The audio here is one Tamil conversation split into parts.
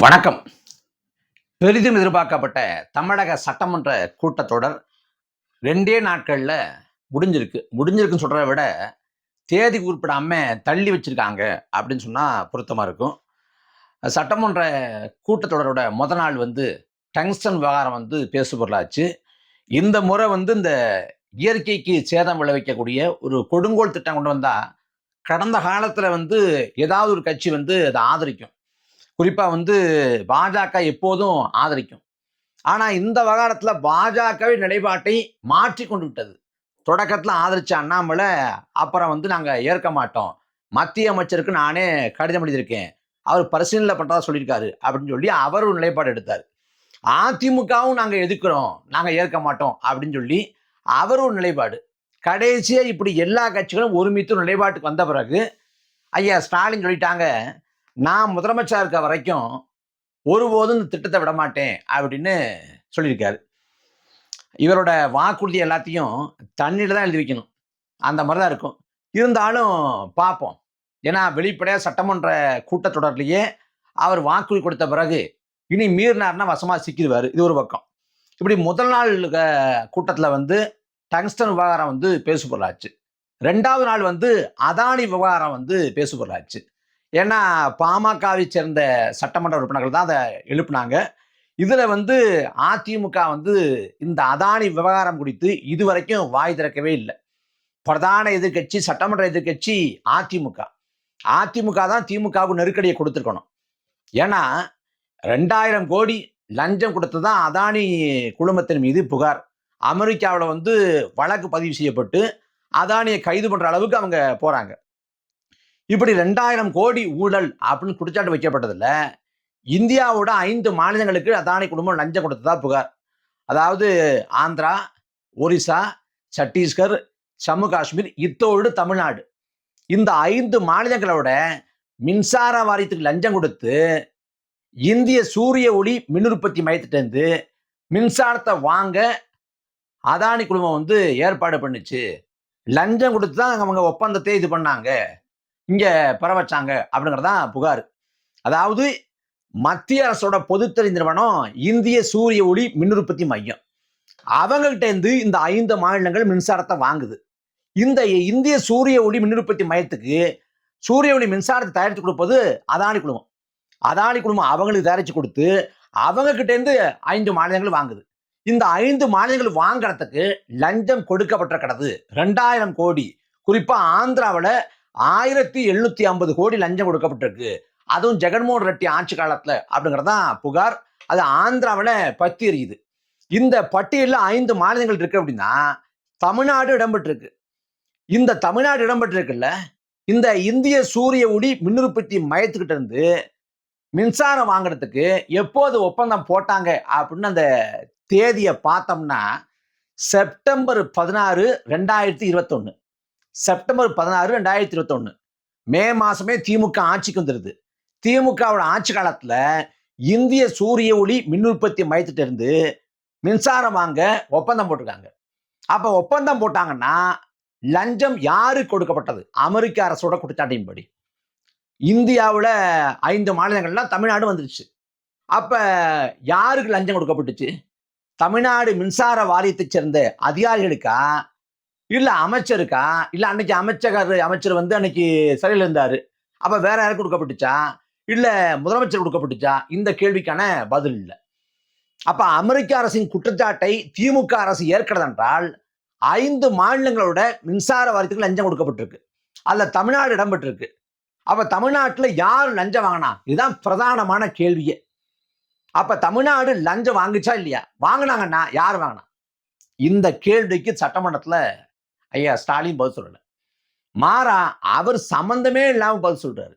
வணக்கம். பெரிதும் எதிர்பார்க்கப்பட்ட தமிழக சட்டமன்ற கூட்டத்தொடர் ரெண்டே நாட்களில் முடிஞ்சிருக்கு. முடிஞ்சிருக்குன்னு சொல்கிறத விட தேதி குறிப்பிடாம தள்ளி வச்சிருக்காங்க அப்படின்னு சொன்னால் பொருத்தமாக இருக்கும். சட்டமன்ற கூட்டத்தொடரோட முத நாள் வந்து டங்ஸ்டன் விவகாரம் வந்து பேசு பொருளாச்சு. இந்த முறை வந்து இந்த இயற்கைக்கு சேதம் விளைவிக்கக்கூடிய ஒரு கொடுங்கோல் திட்டம் கொண்டு வந்தால் கடந்த காலத்தில் வந்து ஏதாவது ஒரு கட்சி வந்து அதை ஆதரிக்கும். குறிப்பாக வந்து பாஜக எப்போதும் ஆதரிக்கும். ஆனால் இந்த விவகாரத்தில் பாஜகவே நிலைப்பாட்டை மாற்றி கொண்டு விட்டது. தொடக்கத்தில் ஆதரிச்ச அண்ணாமலை அப்புறம் வந்து நாங்கள் ஏற்க மாட்டோம். மத்திய அமைச்சருக்கு நானே கடிதம் எழுதியிருக்கேன். அவர் பரிசீலனை பண்ணுறதா சொல்லியிருக்காரு அப்படின்னு சொல்லி அவர் ஒரு நிலைப்பாடு எடுத்தார். அதிமுகவும் நாங்கள் எதிர்க்கிறோம் நாங்கள் ஏற்க மாட்டோம் அப்படின்னு சொல்லி அவர் ஒரு நிலைப்பாடு. கடைசியாக இப்படி எல்லா கட்சிகளும் ஒருமித்து நிலைப்பாட்டுக்கு வந்த பிறகு ஐயா ஸ்டாலின் சொல்லிட்டாங்க நான் முதலமைச்சராக இருக்க வரைக்கும் ஒருபோதும் இந்த திட்டத்தை விட மாட்டேன் அப்படின்னு சொல்லியிருக்காரு. இவரோட வாக்குறுதி எல்லாத்தையும் தண்ணியில் தான் எழுதி வைக்கணும். அந்த மாதிரி தான் இருக்கும். இருந்தாலும் பார்ப்போம். ஏன்னா வெளிப்படையாக சட்டமன்ற கூட்டத்தொடர்லேயே அவர் வாக்குறுதி கொடுத்த பிறகு இனி மீறினார்னா வசமாக சிக்கிடுவார். இது ஒரு பக்கம். இப்படி முதல் நாள் கூட்டத்தில் வந்து டங்ஸ்டன் விவகாரம் வந்து பேசு பொருளாச்சு. ரெண்டாவது நாள் வந்து அதானி விவகாரம் வந்து பேசு பொருளாச்சு. ஏன்னா பாமகவை சேர்ந்த சட்டமன்ற உறுப்பினர்கள் தான் அதை எழுப்புனாங்க. இதில் வந்து அதிமுக வந்து இந்த அதானி விவகாரம் குறித்து இதுவரைக்கும் வாய் திறக்கவே இல்லை. பிரதான எதிர்க்கட்சி சட்டமன்ற எதிர்க்கட்சி அதிமுக. அதிமுக தான் திமுகவுக்கு நெருக்கடியை கொடுத்துருக்கணும். ஏன்னா ரெண்டாயிரம் கோடி லஞ்சம் கொடுத்து தான் அதானி குழுமத்தின் மீது புகார். அமெரிக்காவில் வந்து வழக்கு பதிவு செய்யப்பட்டு அதானியை கைது பண்ணுற அளவுக்கு அவங்க போகிறாங்க இப்படி ரெண்டாயிரம் கோடி ஊழல் அப்படின்னு குற்றச்சாட்டு வைக்கப்பட்டதில் இந்தியாவோட ஐந்து மாநிலங்களுக்கு அதானி குடும்பம் லஞ்சம் கொடுத்ததா புகார். அதாவது ஆந்திரா ஒரிசா சத்தீஸ்கர் ஜம்மு காஷ்மீர் இத்தோடு தமிழ்நாடு. இந்த ஐந்து மாநிலங்களோட மின்சார வாரியத்துக்கு லஞ்சம் கொடுத்து இந்திய சூரிய ஒளி மின் உற்பத்தி மையத்திட்டேருந்து மின்சாரத்தை வாங்க அதானி குடும்பம் வந்து ஏற்பாடு பண்ணுச்சு. லஞ்சம் கொடுத்து தான் அவங்க ஒப்பந்தத்தை இது பண்ணாங்க. இங்கே பரவச்சாங்க அப்படிங்கிறதான் புகார். அதாவது மத்திய அரசோட பொதுத்துறை நிறுவனம் இந்திய சூரிய ஒளி மின் உற்பத்தி மையம். அவங்ககிட்ட இருந்து இந்த ஐந்து மாநிலங்கள் மின்சாரத்தை வாங்குது. இந்த இந்திய சூரிய ஒளி மின் உற்பத்தி மையத்துக்கு சூரிய ஒளி மின்சாரத்தை தயாரித்து கொடுப்பது அதானி குழுமம். அதானி குழுமம் அவங்களுக்கு தயாரித்து கொடுத்து அவங்க கிட்டேருந்து ஐந்து மாநிலங்கள் வாங்குது. இந்த ஐந்து மாநிலங்கள் வாங்குறதுக்கு லஞ்சம் கொடுக்கப்பட்ட கிடது ரெண்டாயிரம் கோடி. குறிப்பாக ஆந்திராவில் ஆயிரத்தி எழுநூத்தி ஐம்பது கோடி லஞ்சம் கொடுக்கப்பட்டிருக்கு. அதுவும் ஜெகன்மோகன் ரெட்டி ஆட்சி காலத்துல அப்படிங்கறதான் புகார். அது ஆந்திராவில் பத்தி எறியுது இந்த பட்டியலில் ஐந்து மாநிலங்கள் இருக்கு அப்படின்னா தமிழ்நாடு இடம்பெற்றிருக்கு. இந்த தமிழ்நாடு இடம்பெற்றிருக்குல்ல இந்த இந்திய சூரிய ஒளி மின் உற்பத்தி மையத்துக்கிட்ட இருந்து மின்சாரம் வாங்குறதுக்கு எப்போது ஒப்பந்தம் போட்டாங்க அப்படின்னு அந்த தேதியை பார்த்தோம்னா செப்டம்பர் பதினாறு ரெண்டாயிரத்தி இருபத்தொன்னு. செப்டம்பர் பதினாறு ரெண்டாயிரத்தி இருபத்தொன்னு. மே மாசமே திமுக ஆட்சிக்கு வந்துருது. திமுகவோட ஆட்சி காலத்துல இந்திய சூரிய ஒளி மின் உற்பத்தி மையத்திட்ட இருந்து மின்சாரம் வாங்க ஒப்பந்தம் போட்டிருக்காங்க. அப்ப ஒப்பந்தம் போட்டாங்கன்னா லஞ்சம் யாருக்கு கொடுக்கப்பட்டது? அமெரிக்க அரசோட குற்றச்சாட்டின்படி இந்தியாவில் ஐந்து மாநிலங்கள்லாம் தமிழ்நாடு வந்துருச்சு. அப்போ யாருக்கு லஞ்சம் கொடுக்கப்பட்டுச்சு? தமிழ்நாடு மின்சார வாரியத்தை சேர்ந்த அதிகாரிகளுக்கா? இல்லை அமைச்சருக்கா? இல்லை அன்னைக்கு அமைச்சர் அமைச்சர் வந்து அன்னைக்கு சிறையில் இருந்தார். அப்போ வேற யாருக்கு கொடுக்கப்பட்டுச்சா? இல்லை முதலமைச்சர் கொடுக்கப்பட்டுச்சா? இந்த கேள்விக்கான பதில் இல்லை. அப்போ அமெரிக்க அரசின் குற்றச்சாட்டை திமுக அரசு ஏற்கிறது என்றால் ஐந்து மாநிலங்களோட மின்சார வாரியத்துக்கு லஞ்சம் கொடுக்கப்பட்டிருக்கு. அதில் தமிழ்நாடு இடம்பெற்றிருக்கு. அப்போ தமிழ்நாட்டில் யார் லஞ்சம் வாங்கினா? இதுதான் பிரதானமான கேள்வியே. அப்போ தமிழ்நாடு லஞ்சம் வாங்குச்சா இல்லையா? வாங்கினாங்கன்னா யார் வாங்கினா? இந்த கேள்விக்கு சட்டமன்றத்தில் ஐயா ஸ்டாலின் பதில் சொல்லல. மாறா அவர் சம்பந்தமே இல்லாமல் பதில் சொல்றாரு.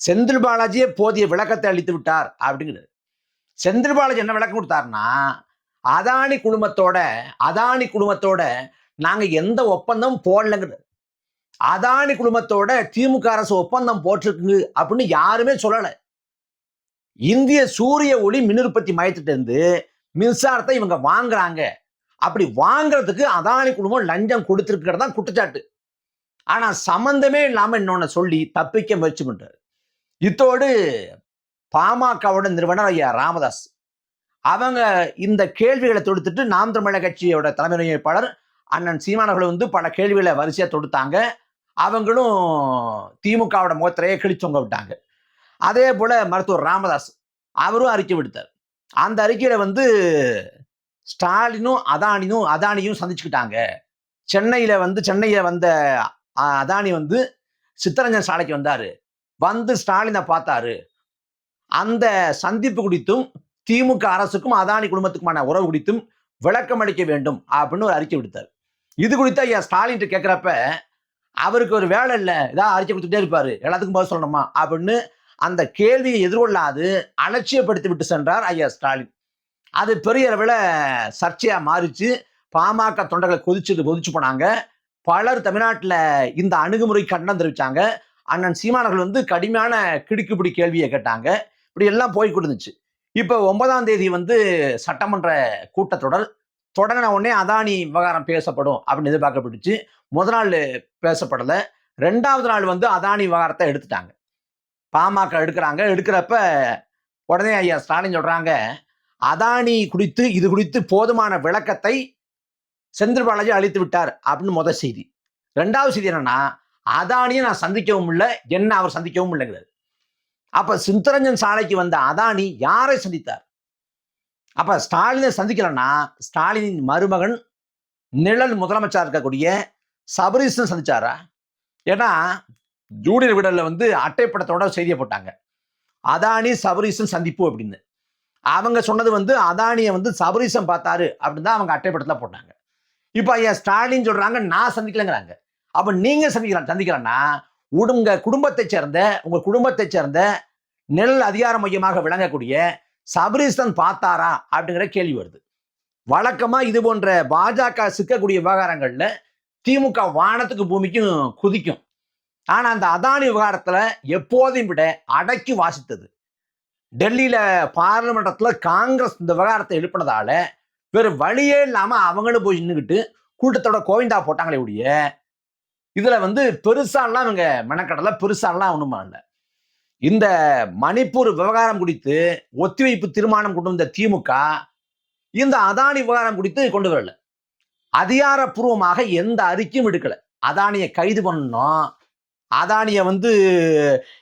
செந்தில் பாலாஜியே போதிய விளக்கத்தை அளித்து விட்டார் அப்படிங்கிறது செந்தில் பாலாஜி என்ன விளக்கம் கொடுத்தாருன்னா அதானி குழுமத்தோட அதானி குழுமத்தோட நாங்கள் எந்த ஒப்பந்தம் போடலைங்கிறது அதானி குழுமத்தோட திமுக அரசு ஒப்பந்தம் போட்டிருக்கு அப்படின்னு யாருமே சொல்லலை. இந்திய சூரிய ஒளி மின் உற்பத்தி மையத்திட்டிருந்து மின்சாரத்தை இவங்க வாங்குறாங்க. அப்படி வாங்குறதுக்கு அதானி குழுமம் லஞ்சம் கொடுத்துருக்கிறது தான் குற்றச்சாட்டு. ஆனால் சம்மந்தமே இல்லாமல் இன்னொன்று சொல்லி தப்பிக்க முயற்சி பண்ணுறாரு இத்தோடு பாமகவோட நிறுவனர் ஐயா ராமதாஸ் அவங்க இந்த கேள்விகளை தொடுத்துட்டு நாம் தமிழக கட்சியோட தலைமை ஒருங்கிணைப்பாளர் அண்ணன் சீமானவர்கள் வந்து பல கேள்விகளை வரிசையாக தொடுத்தாங்க. அவங்களும் திமுகவோட முகத்திரையே கிழிச்சொங்க விட்டாங்க. அதே போல மருத்துவர் ராமதாஸ் அவரும் அறிக்கை விடுத்தார். அந்த அறிக்கையில வந்து ஸ்டாலினும் அதானியும் அதானியும் சந்திச்சுக்கிட்டாங்க. சென்னையில் வந்து சென்னையில் வந்த அதானி வந்து சித்தரஞ்சன் சாலைக்கு வந்தார். வந்து ஸ்டாலினை பார்த்தாரு. அந்த சந்திப்பு குறித்தும் திமுக அரசுக்கும் அதானி குடும்பத்துக்குமான உறவு குறித்தும் விளக்கம் அளிக்க வேண்டும் அப்படின்னு ஒரு அறிக்கை விடுத்தார். இது குறித்து ஐயா ஸ்டாலின் கேட்குறப்ப அவருக்கு ஒரு வேலை இல்லை ஏதாவது அறிக்கை கொடுத்துட்டே இருப்பார். எல்லாத்துக்கும் பதில் சொல்லணுமா அப்படின்னு அந்த கேள்வியை எதிர்கொள்ளாது அலட்சியப்படுத்தி விட்டு சென்றார் ஐயா ஸ்டாலின். அது பெரிய அளவில் சர்ச்சையாக மாறிச்சு. பாமக தொண்டர்களை கொதிச்சுட்டு கொதிச்சு போனாங்க. பலர் தமிழ்நாட்டில் இந்த அணுகுமுறை கண்டனம் தெரிவித்தாங்க அண்ணன் சீமானர்கள் வந்து கடுமையான கிடுக்குப்பிடி கேள்வியை கேட்டாங்க. இப்படி எல்லாம் போய் கொடுத்துச்சு இப்போ ஒன்பதாம் தேதி வந்து சட்டமன்ற கூட்டத்தொடர். தொடங்கின உடனே அதானி விவகாரம் பேசப்படும் அப்படின்னு எதிர்பார்க்கப்பட்டுச்சு. முதல் நாள் பேசப்படலை. ரெண்டாவது நாள் வந்து அதானி விவகாரத்தை எடுத்துட்டாங்க. பாமக எடுக்கிறாங்க. எடுக்கிறப்ப உடனே ஐயா ஸ்டாலின் சொல்கிறாங்க அதானி குறித்து இது குறித்து போதுமான விளக்கத்தை செந்தில் பாலாஜி அளித்து விட்டார் அப்படின்னு முதல் செய்தி. ரெண்டாவது செய்தி என்னன்னா அதானியை நான் சந்திக்கவும் இல்லை என்ன அவர் சந்திக்கவும் இல்லைங்கிறது அப்ப சிந்தரஞ்சன் சாலைக்கு வந்த அதானி யாரை சந்தித்தார்? அப்ப ஸ்டாலினை சந்திக்கலன்னா ஸ்டாலினின் மருமகன் நிழல் முதலமைச்சர் இருக்கக்கூடிய சபரீசன் சந்திச்சாரா? ஏன்னா ஜூனியர் விடலில் வந்து அட்டைப்படத்தோட செய்தியை போட்டாங்க. அதானி சபரீசன் சந்திப்பு அப்படின்னு. அவங்க சொன்னது வந்து அதானியை வந்து சபரீசன் பார்த்தாரு அப்படின்னு தான் அவங்க அட்டைப்படத்தில் போட்டாங்க. இப்போ ஐயா ஸ்டாலின் சொல்கிறாங்க நான் சந்திக்கலைங்கிறாங்க. அப்போ நீங்கள் சந்திக்கலாம் சந்திக்கிறேன்னா உடுங்க குடும்பத்தை சேர்ந்த உங்கள் குடும்பத்தை சேர்ந்த நெல் அதிகார மையமாக விளங்கக்கூடிய சபரீசன் பார்த்தாரா அப்படிங்கிற கேள்வி வருது. வழக்கமாக இது போன்ற பாஜக சிக்கக்கூடிய விவகாரங்களில் திமுக வானத்துக்கு பூமிக்கும் குதிக்கும். ஆனால் அந்த அதானி விவகாரத்தில் எப்போதையும் விட அடக்கி வாசித்தது. டெல்லியில பார்லிமெண்டத்துல காங்கிரஸ் இந்த விவகாரத்தை எழுப்பினதால வேறு வழியே இல்லாம அவங்களும் போய் நின்றுக்கிட்டு கூட்டத்தோட கோவிந்தா போட்டாங்களே ஒழிய இதுல வந்து பெருசாலாம் இவங்க மெனக்கடல பெருசாலாம் ஒன்றுமா இல்லை இந்த மணிப்பூர் விவகாரம் குறித்து ஒத்திவைப்பு தீர்மானம் கொண்டு வந்த திமுக இந்த அதானி விவகாரம் குறித்து கொண்டு வரல. அதிகாரப்பூர்வமாக எந்த அறிக்கையும் எடுக்கல. அதானியை கைது பண்ணணும். அதானியை வந்து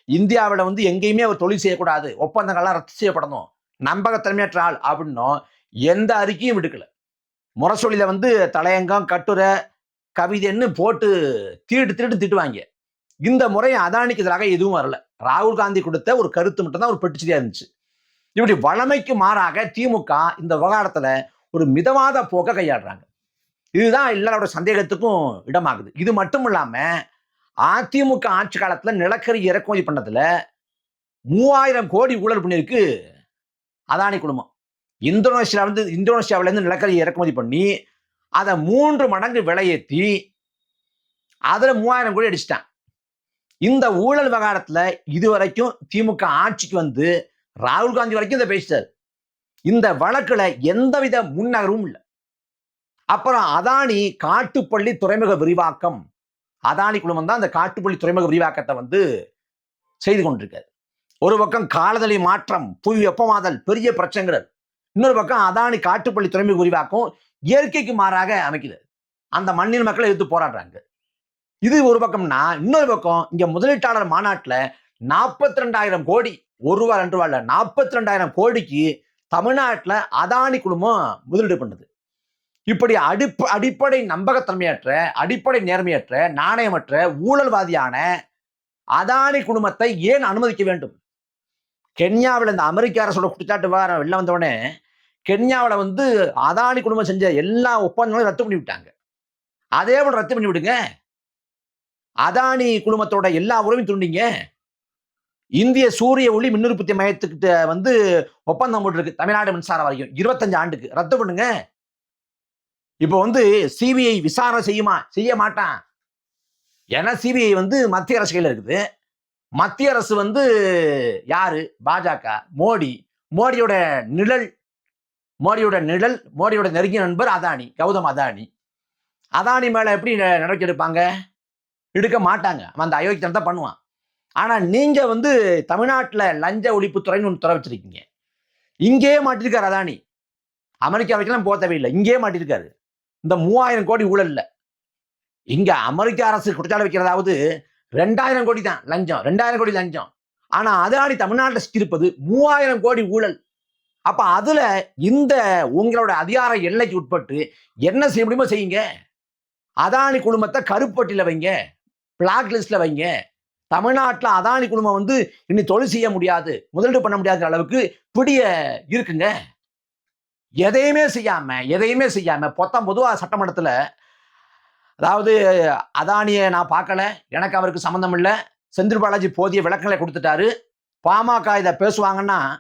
இந்தியாவில் வந்து எங்கேயுமே அவர் தொழில் செய்யக்கூடாது. ஒப்பந்தங்கள்லாம் ரத்து செய்யப்படணும். நம்பகத்தன்மையற்ற ஆள் அப்படின்னும் எந்த அறிக்கையும் விடுக்கல. முரசொலியில் வந்து தலையங்கம் கட்டுரை கவிதைன்னு போட்டு தீட்டு திருட்டு திட்டுவாங்க. இந்த முறை அதானிக்கு எதிராக எதுவும் வரல. ராகுல் காந்தி கொடுத்த ஒரு கருத்து மட்டும்தான் ஒரு பெட்டிச்சரியா இருந்துச்சு. இப்படி வளமைக்கு மாறாக திமுக இந்த விவகாரத்தில் ஒரு மிதவாத போக்கை கையாடுறாங்க இதுதான் எல்லாரோட சந்தேகத்துக்கும் இடமாகுது. இது மட்டும் இல்லாமல் அதிமுக ஆட்சி காலத்தில் நிலக்கரி இறக்குமதி பண்ணதில் மூவாயிரம் கோடி ஊழல் பண்ணியிருக்கு அதானி குடும்பம். இந்தோனேஷியாவிலேருந்து வந்து நிலக்கரி இறக்குமதி பண்ணி அதை மூன்று மடங்கு விலையேற்றி அதில் மூவாயிரம் கோடி அடிச்சிட்டான். இந்த ஊழல் விவகாரத்துல இதுவரைக்கும் திமுக ஆட்சிக்கு வந்து ராகுல் காந்தி வரைக்கும் இதை பேசிட்டார். இந்த வழக்கில் எந்தவித முன்னகரும் இல்லை. அப்புறம் அதானி காட்டுப்பள்ளி துறைமுக விரிவாக்கம். அதானி குழுமம் தான் அந்த காட்டுப்பள்ளி துறைமுக விரிவாக்கத்தை வந்து செய்து கொண்டிருக்காரு. ஒரு பக்கம் காலநிலை மாற்றம் புவி வெப்பமாதல் பெரிய பிரச்சனைகள். இன்னொரு பக்கம் அதானி காட்டுப்பள்ளி துறைமுக விரிவாக்கம் இயற்கைக்கு மாறாக அமைக்கிறது அந்த மண்ணின் மக்களை எதிர்த்து போராடுறாங்க. இது ஒரு பக்கம்னா இன்னொரு பக்கம் இங்க முதலீட்டாளர் மாநாட்டில் நாற்பத்தி ரெண்டாயிரம் கோடி ஒரு ரூபா ரெண்டு ரூபா இல்ல நாற்பத்தி ரெண்டாயிரம் கோடிக்கு தமிழ்நாட்டில் அதானி குழுமம் முதலீடு பண்ணுது. இப்படி அடிப்ப அடிப்படை நம்பகத்தன்மையற்ற அடிப்படை நேர்மையற்ற நாணயமற்ற ஊழல்வாதியான அதானி குழுமத்தை ஏன் அனுமதிக்க வேண்டும்? கென்யாவில் இந்த அமெரிக்க அரசோட குற்றச்சாட்டு விவகாரம் வெளில வந்தவுடனே கென்யாவில் வந்து அதானி குடும்பம் செஞ்ச எல்லா ஒப்பந்தங்களையும் ரத்து பண்ணி விட்டாங்க அதே போல ரத்து பண்ணி விடுங்க அதானி குழுமத்தோட எல்லா உறவையும் துண்டிங்க. இந்திய சூரிய ஒளி மின் உற்பத்தி மையத்துக்கிட்ட வந்து ஒப்பந்தம் போட்டிருக்கு தமிழ்நாடு மின்சாரம் வரைக்கும். இருபத்தஞ்சு ஆண்டுக்கு. ரத்து பண்ணுங்க. இப்போ வந்து சிபிஐ விசாரணை செய்யுமா? செய்ய மாட்டான். ஏன்னா சிபிஐ வந்து மத்திய அரசு கையில் இருக்குது. மத்திய அரசு வந்து யாரு? பாஜக மோடி. மோடியோட நிழல் மோடியோட நிழல் மோடியோட நெருங்கிய நண்பர் அதானி கௌதம் அதானி. அதானி மேலே எப்படி ந- நடவடிக்கை எடுப்பாங்க? எடுக்க மாட்டாங்க. அந்த அயோக்கியம் தான் பண்ணுவான். ஆனால் நீங்கள் வந்து தமிழ்நாட்டில் லஞ்ச ஒழிப்புத்துறைன்னு ஒன்று துறை வச்சிருக்கீங்க. இங்கேயே மாட்டிருக்காரு அதானி. அமெரிக்கா வரைக்கும் போக தேவையில்லை. இங்கேயே மாட்டிருக்காரு. இந்த மூவாயிரம் கோடி ஊழல்ல. இங்க அமெரிக்க அரசு குற்றச்சாட்டு வைக்கிறதாவது ரெண்டாயிரம் கோடி தான் லஞ்சம் ரெண்டாயிரம் கோடி லஞ்சம். ஆனா அதானி தமிழ்நாட்டில் சிக்கியிருப்பது மூவாயிரம் கோடி ஊழல். அப்ப அதுல இந்த உங்களோட அதிகார எல்லைக்கு உட்பட்டு என்ன செய்ய முடியுமோ செய்யுங்க. அதானி குழுமத்தை கருப்பட்டியில் வைங்க. பிளாக் லிஸ்ட்ல வைங்க. தமிழ்நாட்டில் அதானி குழுமம் வந்து இனி தொழில் செய்ய முடியாது. முதலீடு பண்ண முடியாத அளவுக்கு பிடிய இருக்குங்க. எதையுமே செய்யாமல் எதையுமே செய்யாமல் பொத்தம் பொதுவாக சட்டமன்றத்தில் அதாவது அதானியை நான் பார்க்கல எனக்கு அவருக்கு சம்மந்தம் இல்லை செந்தில் பாலாஜி போதிய விளக்கங்களை கொடுத்துட்டாரு பாமக இதை பேசுவாங்கன்னா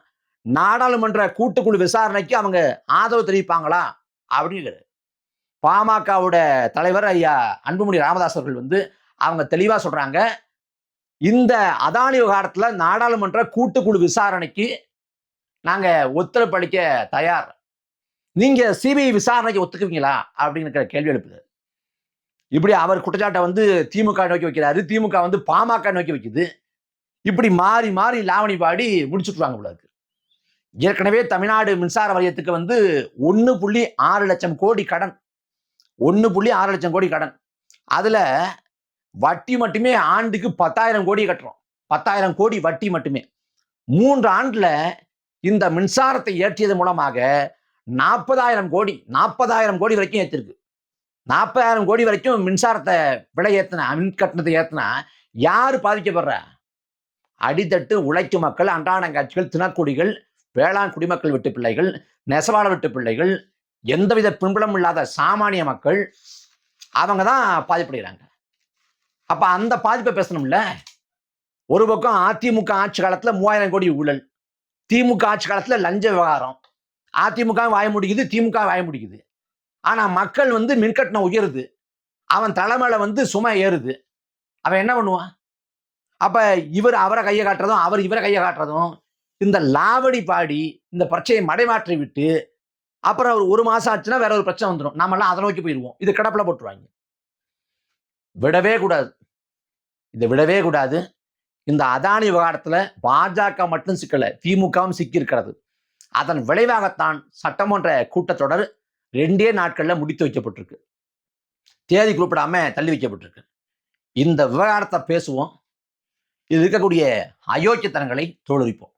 நாடாளுமன்ற கூட்டுக்குழு விசாரணைக்கு அவங்க ஆதரவு தெரிவிப்பாங்களா? அப்படிங்கிறது பாமகவோட தலைவர் ஐயா அன்புமணி ராமதாஸ் அவர்கள் வந்து அவங்க தெளிவாக சொல்கிறாங்க இந்த அதானி விவகாரத்தில் நாடாளுமன்ற கூட்டுக்குழு விசாரணைக்கு நாங்கள் ஒத்துழைப்பு அளிக்க தயார். நீங்க சிபிஐ விசாரணைக்கு ஒத்துக்குவீங்களா? அப்படிங்கிற கேள்வி எழுப்புது. இப்படி அவர் குற்றச்சாட்டை வந்து திமுக நோக்கி வைக்கிறாரு. திமுக வந்து பாமக நோக்கி வைக்குது. இப்படி மாறி மாறி லாவணி பாடி முடிச்சுட்டுருவாங்க போல ஏற்கனவே தமிழ்நாடு மின்சார வாரியத்துக்கு வந்து ஒன்று புள்ளி ஆறு லட்சம் கோடி கடன். ஒன்று புள்ளி ஆறு லட்சம் கோடி கடன். அதில் வட்டி மட்டுமே ஆண்டுக்கு பத்தாயிரம் கோடி கட்டுறோம். பத்தாயிரம் கோடி வட்டி மட்டுமே. மூன்று ஆண்டில் இந்த மின்சாரத்தை ஏற்றியது மூலமாக நாற்பதாயிரம் கோடி நாற்பதாயிரம் கோடி வரைக்கும் ஏற்றிருக்கு நாற்பதாயிரம் கோடி வரைக்கும் மின்சாரத்தை விலை ஏற்றினா மின் கட்டணத்தை ஏற்றினா யார் பாதிக்கப்படுறா? அடித்தட்டு உழைக்கும் மக்கள் அன்றாடங்காட்சிகள் தினக்குடிகள் வேளாண் குடிமக்கள் விட்டு பிள்ளைகள் நெசவாள விட்டு பிள்ளைகள் எந்தவித பின்புலம் இல்லாத சாமானிய மக்கள் அவங்க தான் பாதிப்படைகிறாங்க. அப்போ அந்த பாதிப்பை பேசணும்ல? ஒரு பக்கம் அதிமுக ஆட்சி காலத்தில் மூவாயிரம் கோடி ஊழல் திமுக ஆட்சி காலத்தில் லஞ்ச விவகாரம் அதிமுக வாய முடிக்குது திமுக வாய முடிக்குது. ஆனால் மக்கள் வந்து மின்கட்டணம் உயருது. அவன் தலைமையில் வந்து சுமை ஏறுது. அவன் என்ன பண்ணுவான் அப்போ இவர் அவரை கையை காட்டுறதும் அவர் இவரை கையை காட்டுறதும் இந்த லாவடி பாடி இந்த பிரச்சனையை மடைமாற்றி விட்டு அப்புறம் ஒரு ஒரு மாதம் ஆச்சுன்னா வேற ஒரு பிரச்சனை வந்துடும் நாமெல்லாம் அதை நோக்கி போயிடுவோம் இது கிடப்பில் போட்டுருவாங்க. விடவே கூடாது. இதை விடவே கூடாது. இந்த அதானி விவகாரத்தில் பாஜக மட்டும் சிக்கலை. திமுகவும் சிக்கியிருக்கிறது. அதன் விளைவாகத்தான் சட்டமன்ற கூட்டத்தொடர் ரெண்டே நாட்களில் முடித்து வைக்கப்பட்டிருக்கு. தேதி குறிப்பிடாம தள்ளி வைக்கப்பட்டிருக்கு. இந்த விவகாரத்தை பேசுவோம். இது இருக்கக்கூடிய அயோக்கியத்தனங்களை தோலுரிப்போம்.